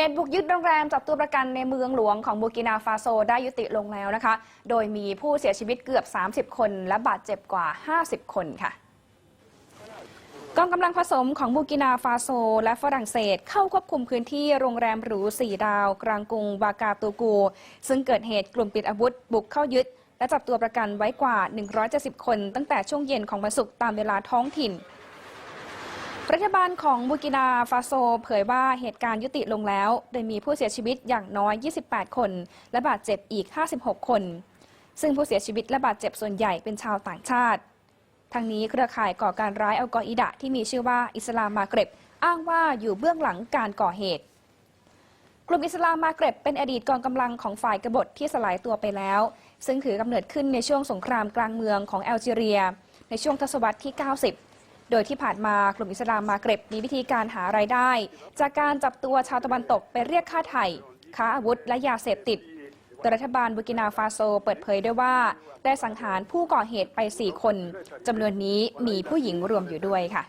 เหตุบุกยึดโรงแรมจับตัวประกันในเมืองหลวงของบูกินาฟาโซได้ยุติลงแล้วนะคะ โดยมีผู้เสียชีวิตเกือบ 30 คน และบาดเจ็บกว่า 50 คนค่ะกองกำลังผสมของบูกินาฟาโซ และฝรั่งเศสเข้าควบคุมพื้นที่โรงแรมหรู4ดาว กลางกรุงวากาตูกู ซึ่งเกิดเหตุกลุ่มติดอาวุธ บุกเข้ายึด และจับตัวประกันไว้กว่า 170 คน ตั้งแต่ช่วงเย็นของวันศุกร์ตามเวลาท้องถิ่น รัฐบาลของบูกินาฟาโซ เผยว่าเหตุการณ์ยุติลงแล้ว โดยมีผู้เสียชีวิตอย่างน้อย 28 คน และบาดเจ็บอีก 56 คน ซึ่งผู้เสียชีวิตและบาดเจ็บส่วนใหญ่เป็นชาวต่างชาติ ทั้งนี้เครือข่ายก่อการร้ายอัลกออิดะที่มีชื่อว่าอิสลามมาเกร็บ อ้างว่าอยู่เบื้องหลังการก่อเหตุ กลุ่มอิสลามมาเกร็บเป็นอดีตกองกำลังของฝ่ายกบฏที่สลายตัวไปแล้ว ซึ่งถือกำเนิดขึ้นในช่วงสงครามกลางเมืองของแอลจีเรีย ในช่วงทศวรรษที่ 90 โดยที่ผ่านมากลุ่มอิสลามมาเกรบมีวิธีการหารายได้ จากการจับตัวชาวตะวันตกไปเรียกค่าไถ่ค้าอาวุธและยาเสพติดโดยรัฐบาลบุกินาฟาโซเปิดเผยด้วยว่า ได้สังหารผู้ก่อเหตุไป 4 คนจำนวนนี้มีผู้หญิงรวมอยู่ด้วยค่ะ